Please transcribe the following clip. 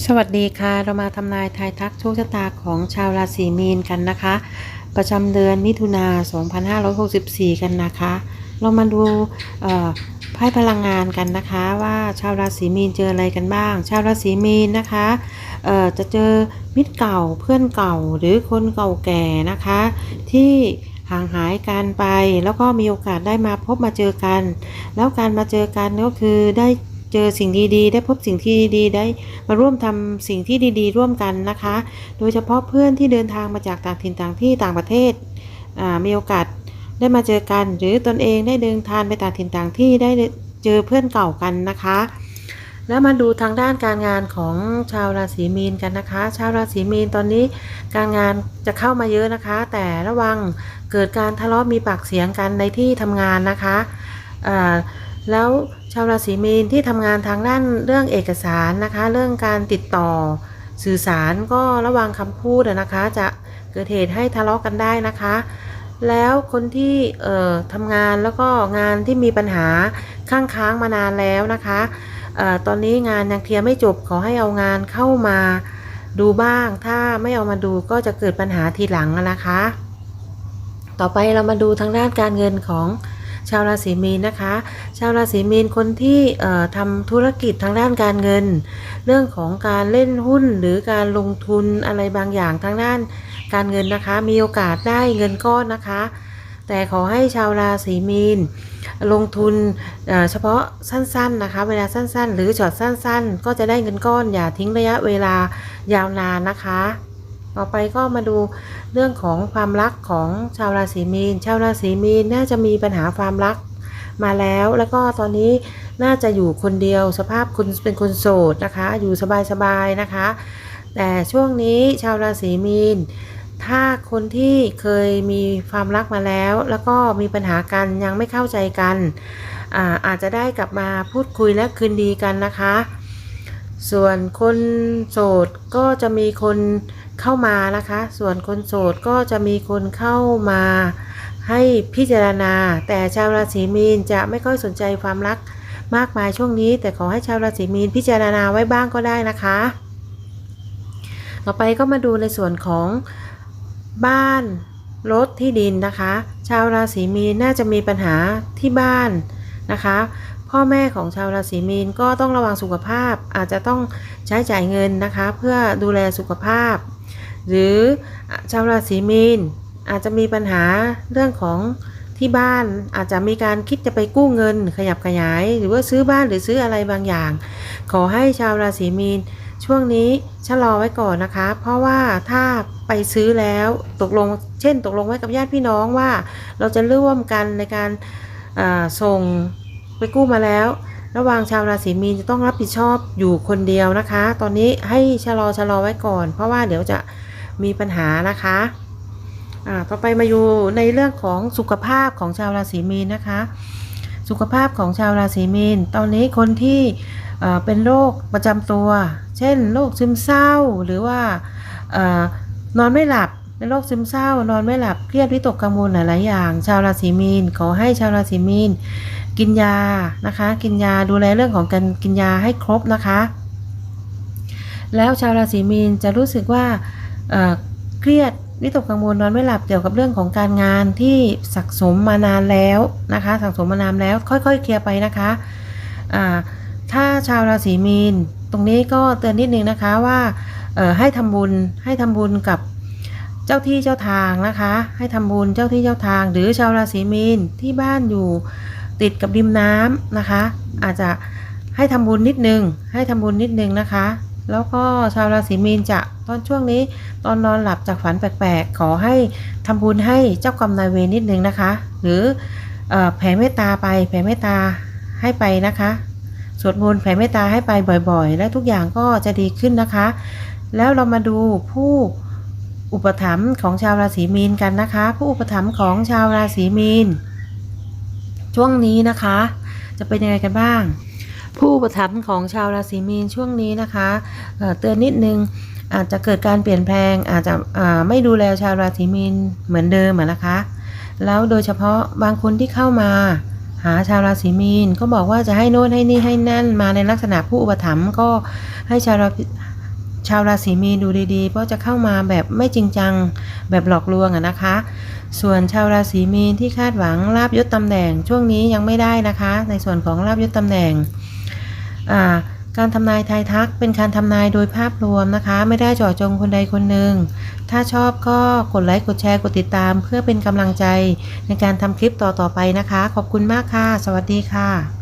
สวัสดีค่ะ เรามาทำนายทายทักโชคชะตาของชาวราศีมีนกันนะคะ ประจำเดือนมิถุนา2564 กันนะคะ เรามาดูไพ่พลังงานกันนะคะว่าชาวราศีมีนเจออะไรกันบ้าง ชาวราศีมีนนะคะจะเจอมิตรเก่าเพื่อนเก่าหรือคนเก่าแก่นะคะ ที่ห่างหายกันไปแล้วก็มีโอกาสได้มาพบมาเจอกัน แล้วการมาเจอกันก็คือได้ เจอสิ่งดีๆ ได้พบสิ่งที่ดีๆ ได้มาร่วมทำสิ่งที่ดีๆ ร่วมกันนะคะ โดยเฉพาะเพื่อนที่เดินทางมาจากต่างถิ่นต่างที่ต่างประเทศมีโอกาสได้มาเจอกัน หรือตนเองได้เดินทางไปต่างถิ่นต่างที่ได้เจอเพื่อนเก่ากันนะคะ แล้วมาดูทางด้านการงานของชาวราศีมีนกันนะคะ ชาวราศีมีนตอนนี้การงานจะเข้ามาเยอะนะคะ แต่ระวังเกิดการทะเลาะมีปากเสียงกันในที่ทำงานนะคะ แล้วชาวราศีมีนที่ทำงานทางด้านเรื่องเอกสารนะคะ เรื่องการติดต่อสื่อสารก็ระวังคำพูดนะคะ จะเกิดเหตุให้ทะเลาะกันได้นะคะ แล้วคนที่เอ่อทำงานแล้วก็งานที่มีปัญหาข้างค้างมานานแล้วนะคะเอ่อตอนนี้งานยังเคลียร์ไม่จบขอให้เอางานเข้ามาดูบ้าง ถ้าไม่เอามาดูก็จะเกิดปัญหาทีหลังนะคะ ต่อไปเรามาดูทางด้านการเงินของ ชาวราศีมีนนะคะ ชาวราศีมีนคนที่ทำธุรกิจทางด้านการเงิน เรื่องของการเล่นหุ้นหรือการลงทุนอะไรบางอย่างทางด้านการเงินนะคะ มีโอกาสได้เงินก้อนนะคะ แต่ขอให้ชาวราศีมีนลงทุนเเฉพาะสั้นๆนะคะ เวลาสั้นๆ หรือช็อตสั้นๆ ก็จะได้เงินก้อนอย่าทิ้งระยะเวลายาวนานนะคะ ต่อไปก็มาดูเรื่องของความรักของชาวราศีมีน ชาวราศีมีนน่าจะมีปัญหาความรักมาแล้ว แล้วก็ตอนนี้น่าจะอยู่คนเดียวสภาพคุณเป็นคนโสดนะคะ อยู่สบายๆนะคะ แต่ช่วงนี้ชาวราศีมีน ถ้าคนที่เคยมีความรักมาแล้ว แล้วก็มีปัญหากันยังไม่เข้าใจกันอาอาจจะได้กลับมาพูดคุยและคืนดีกันนะคะ ส่วนคนโสดก็จะมีคน เข้ามานะคะ ส่วนคนโสดก็จะมีคนเข้ามาให้พิจารณา แต่ชาวราศีมีนจะไม่ค่อยสนใจความรักมากมายช่วงนี้ แต่ขอให้ชาวราศีมีนพิจารณาไว้บ้างก็ได้นะคะ ต่อไปก็มาดูในส่วนของบ้านรถที่ดินนะคะ ชาวราศีมีนน่าจะมีปัญหาที่บ้านนะคะ พ่อแม่ของชาวราศีมีนก็ต้องระวังสุขภาพอาจจะต้องใช้จ่ายเงินนะคะ เพื่อดูแลสุขภาพ หรือชาวราศีมีนอาจจะมีปัญหาเรื่องของที่บ้านอาจจะมีการคิดจะไปกู้เงิน ขยับขยาย หรือว่าซื้อบ้านหรือซื้ออะไรบางอย่าง ขอให้ชาวราศีมีนช่วงนี้ชะลอไว้ก่อนนะคะ เพราะว่าถ้าไปซื้อแล้วตกลง เช่น ตกลงไว้กับญาติพี่น้องว่า เราจะร่วมกันในการส่งไปกู้มาแล้ว ระหว่างชาวราศีมีนจะต้องรับผิดชอบอยู่คนเดียวนะคะ ตอนนี้ให้ชะลอชะลอไว้ก่อน เพราะว่าเดี๋ยวจะ มีปัญหานะคะอ่าต่อไปมาอยู่ในเรื่องของสุขภาพของชาวราศีมีนนะคะ สุขภาพของชาวราศีมีน ตอนนี้คนที่เป็นโรคประจำตัว เช่นโรคซึมเศร้าหรือว่าอนอนไม่หลับเป็นโรคซึมเศร้านอนไม่หลับเครียดวิตกกังวลหลาย ๆ อย่าง ชาวราศีมีนขอให้ชาวราศีมีนกินยานะคะ กินยาดูแลเรื่องของการกินยาให้ครบนะคะ แล้วชาวราศีมีนจะรู้สึกว่า เครียดวิตกกังวลนอนไม่หลับเกี่ยวกับเรื่องของการงานที่สะสมมานานแล้วนะคะสะสมมานานแล้วค่อยๆ เคลียร์ไปนะคะถ้าชาวราศีมีน ตรงนี้ก็เตือนนิดนึงนะคะว่าให้ทำบุญให้ทำบุญกับเจ้าที่เจ้าทางนะคะ ให้ทำบุญเจ้าที่เจ้าทาง หรือชาวราศีมีนที่บ้านอยู่ติดกับริมน้ำนะคะ อาจจะให้ทำบุญนิดนึง ให้ทำบุญนิดนึงนะคะ แล้วก็ชาวราศีมีนจะ ตอนช่วงนี้ตอนนอนหลับจากฝันแปลกๆ ขอให้ทำบุญให้เจ้ากรรมนายเวรนิดนึงนะคะ หรือออแผ่เมตตาไปแผ่เมตตาให้ไปนะคะสวดมนต์แผ่เมตตาให้ไปบ่อยๆ และทุกอย่างก็จะดีขึ้นนะคะ แล้วเรามาดูผู้อุปถัมภ์ของชาวราศีมีนกันนะคะ ผู้อุปถัมภ์ของชาวราศีมีน ช่วงนี้นะคะ จะเป็นยังไงกันบ้าง ผู้อุปถัมภ์ของชาวราศีมีนช่วงนี้นะคะเเตือนนิดนึง อาจจะเกิดการเปลี่ยนแปลงอาจจะไม่ดูแลชาวราศีมีนเหมือนเดิมนะคะ แล้วโดยเฉพาะบางคนที่เข้ามา หาชาวราศีมีนก็บอกว่าจะให้โน่นให้นี่ให้นั่นมาในลักษณะผู้อุปถัมภ์ก็ให้ชาวราชาวราศีมีนดูดีๆ เพราะจะเข้ามาแบบไม่จริงจังแบบหลอกลวงอะนะคะ ส่วนชาวราศีมีนที่คาดหวังลาบยศตำแหน่งช่วงนี้ยังไม่ได้นะคะ ในส่วนของลาบยศตำแหน่งอ่า การทำนายทายทักเป็นการทำนายโดยภาพรวมนะคะ ไม่ได้เจาะจงคนใดคนหนึ่ง ถ้าชอบก็กดไลค์กดแชร์กดติดตาม เพื่อเป็นกำลังใจในการทำคลิปต่อๆไปนะคะ ขอบคุณมากค่ะ สวัสดีค่ะ